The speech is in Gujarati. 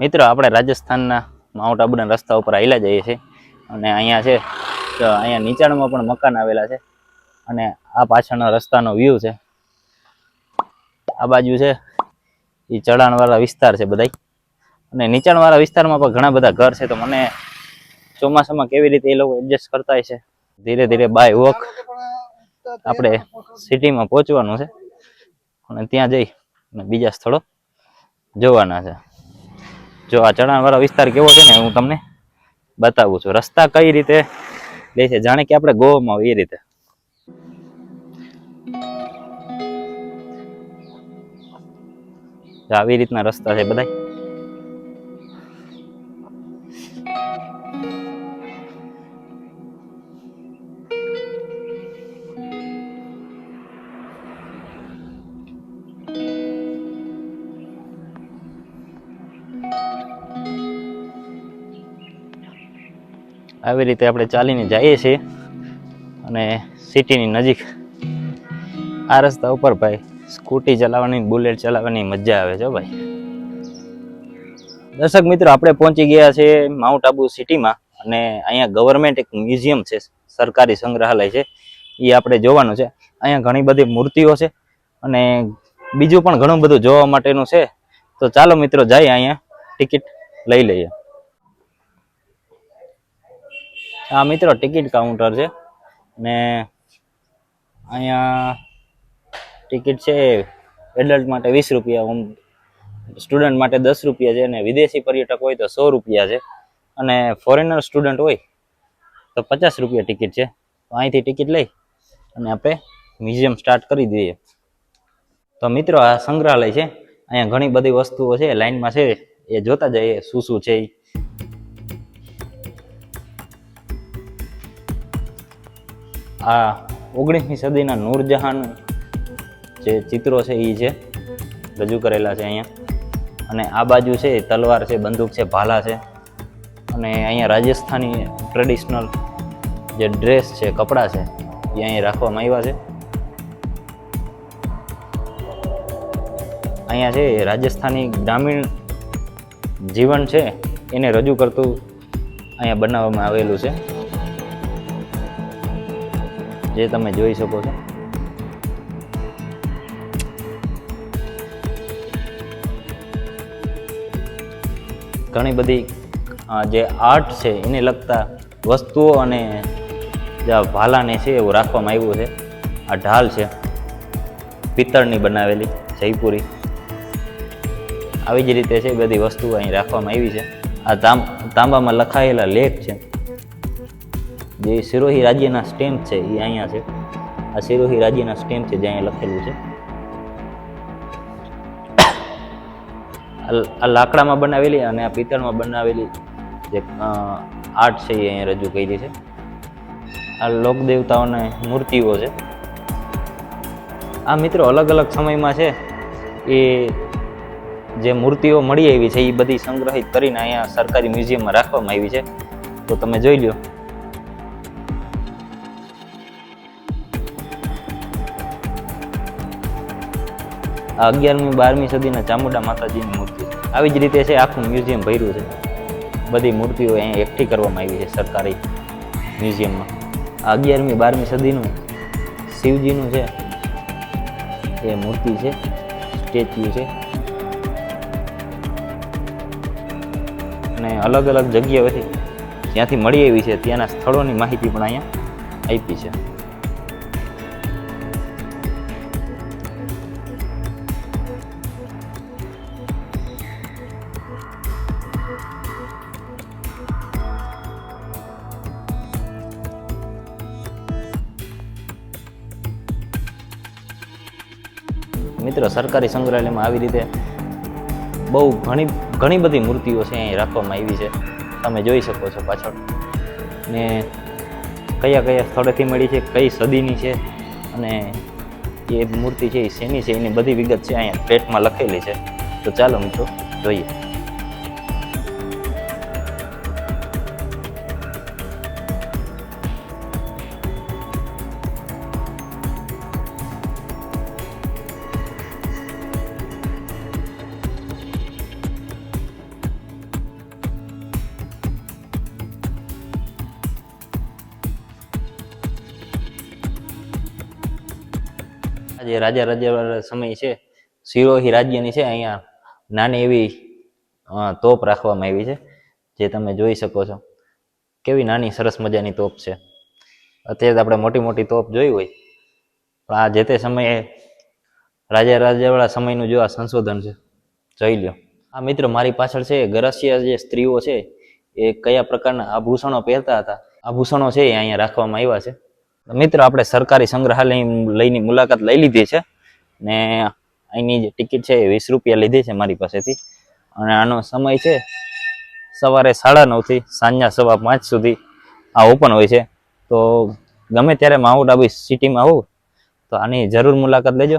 મિત્રો, આપણે રાજસ્થાનના માઉન્ટ આબુના રસ્તા ઉપર આવેલા જઈએ છીએ. અને અહીંયા છે, તો અહીંયા નીચાણમાં પણ મકાન આવેલા છે. અને આ પાછળનો રસ્તાનો વ્યૂ છે. આ બાજુ છે, એ ચઢાણવાળા વિસ્તાર છે બધાય. અને નીચાણવાળા વિસ્તારમાં પણ ઘણા બધા ઘર છે, તો મને ચોમાસામાં કેવી રીતે એ લોકો એડજસ્ટ કરતા હોય છે? ધીરે ધીરે બાય વોક આપણે સિટીમાં પહોંચવાનું છે. અને ત્યાં જઈ અને બીજા સ્થળો જોવાના છે. જો આ ચઢાણવાળા વિસ્તાર કેવો છે ને, હું તમને બતાવું છું. રસ્તા કઈ રીતે લે છે, જાણે કે આપણે ગોવામાં હોય એ રીતે. આવી રીતના રસ્તા છે બધા આવી રીતે આપણે ચાલીને જઈએ છીએ અને સિટીની નજીક. આ રસ્તા ઉપર ભાઈ સ્કૂટી ચલાવવાની બુલેટ ચલાવવાની મજા આવે છે ભાઈ. દર્શક મિત્રો, આપણે પહોંચી ગયા છે માઉન્ટ આબુ સિટીમાં અને અહીંયા ગવર્મેન્ટ એક મ્યુઝિયમ છે, સરકારી સંગ્રહાલય છે. એ આપણે જોવાનું છે. અહીંયા ઘણી બધી મૂર્તિઓ છે અને બીજું પણ ઘણું બધું જોવા માટેનું છે. તો ચાલો મિત્રો, જઈએ અહીંયા. ટિકિટ લઈ લઈએ. આ મિત્રો ટિકિટ કાઉન્ટર છે ને અહીંયા ટિકિટ છે એડલ્ટ માટે વીસ રૂપિયા ઓમ સ્ટુડન્ટ માટે દસ રૂપિયા છે અને વિદેશી પર્યટક હોય તો સો રૂપિયા છે. અને ફોરેનર સ્ટુડન્ટ હોય તો પચાસ રૂપિયા ટિકિટ છે. તો અહીંથી ટિકિટ લઈ અને આપણે મ્યુઝિયમ સ્ટાર્ટ કરી દઈએ. તો મિત્રો આ સંગ્રહાલય છે. અહીંયા ઘણી બધી વસ્તુઓ છે. લાઈનમાં છે. એ જોતા જઈએ શું શું છે ઈ. આ ઓગણીસમી સદીના નૂરજહાન જે ચિત્રો છે એ છે, રજૂ કરેલા છે અહીંયા. અને આ બાજુ છે, તલવાર છે, બંદૂક છે, ભાલા છે. અને અહીંયા રાજસ્થાની ટ્રેડિશનલ જે ડ્રેસ છે, કપડાં છે, એ અહીં રાખવામાં આવ્યા છે. અહીંયા છે, રાજસ્થાની ગ્રામીણ જીવન છે, એને રજૂ કરતું અહીંયા બનાવવામાં આવેલું છે. જે તમે જોઈ શકો છો. ઘણી બધી જે આર્ટ છે, એને લગતા વસ્તુઓ અને જે આ ભાલાને છે, એવું રાખવામાં આવ્યું છે. આ ઢાલ છે, પિત્તળની બનાવેલી, જયપુરી. આવી જ રીતે છે, બધી વસ્તુઓ અહીં રાખવામાં આવી છે. આ તાંબામાં લખાયેલા લેખ છે. જે સિરોહી રાજ્યના સ્ટેમ્પ છે એ અહીંયા છે. આ સિરોહી રાજ્યના સ્ટેમ્પ છે, જે અહીંયા લખેલું છે. આ લાકડામાં બનાવેલી અને આ પિત્તળમાં બનાવેલી જે આર્ટ છે એ અહીંયા રજૂ કરી છે. આ લોક દેવતાઓની મૂર્તિઓ છે. આ મિત્રો અલગ અલગ સમયમાં છે, એ જે મૂર્તિઓ મળી આવી છે એ બધી સંગ્રહિત કરીને અહીંયા સરકારી મ્યુઝિયમમાં રાખવામાં આવી છે. તો તમે જોઈ લ્યો. આ અગિયારમી, બારમી સદીના ચામુંડા માતાજીની મૂર્તિ. આવી જ રીતે છે, આખું મ્યુઝિયમ ભર્યું છે. બધી મૂર્તિઓ અહીંયા એકઠી કરવામાં આવી છે સરકારી મ્યુઝિયમમાં. અગિયારમી, બારમી સદીનું શિવજીનું છે, એ મૂર્તિ છે, સ્ટેચ્યુ છે. અને અલગ અલગ જગ્યાઓથી જ્યાંથી મળી આવી છે. ત્યાંના સ્થળોની માહિતી પણ અહીંયા આપી છે. મિત્રો, સરકારી સંગ્રહાલયમાં આવી રીતે બહુ ઘણી ઘણી બધી મૂર્તિઓ છે અહીં રાખવામાં આવી છે. તમે જોઈ શકો છો પાછળ. ને કયા કયા સ્થળેથી મળી છે, કઈ સદીની છે, અને એ મૂર્તિ છે એ શેની છે, એની બધી વિગત છે અહીંયા પ્લેટમાં લખેલી છે. તો ચાલો મિત્રો, જોઈએ. જે રાજા રાજા સમય છે. સિરોહી રાજ્યની છે અહીંયા નાની એવી તોપ રાખવામાં આવી છે, જે તમે જોઈ શકો છો. કેવી નાની સરસ મજાની તોપ છે. અત્યારે આપણે મોટી મોટી તોપ જોઈ હોય. પણ આ જે તે સમયે રાજા રાજાવાળા સમયનું જો આ સંશોધન છે, જોઈ લ્યો. આ મિત્ર મારી પાછળ છે, ગરસિયા જે સ્ત્રીઓ છે, એ કયા પ્રકારના આભૂષણો પહેરતા હતા? આભૂષણો છે એ અહીંયા રાખવામાં આવ્યા છે. મિત્ર, આપણે સરકારી સંગ્રહાલય લઈની મુલાકાત લઈ લીધી છે ને અહીંની જે ટિકિટ છે એ વીસ રૂપિયા લીધી છે મારી પાસેથી. અને આનો સમય છે સવારે સાડા નવથી સાંજના સવા પાંચ સુધી. આ ઓપન હોય છે. તો ગમે ત્યારે માઉન્ટ આબુ સિટીમાં આવું તો આની જરૂર મુલાકાત લેજો.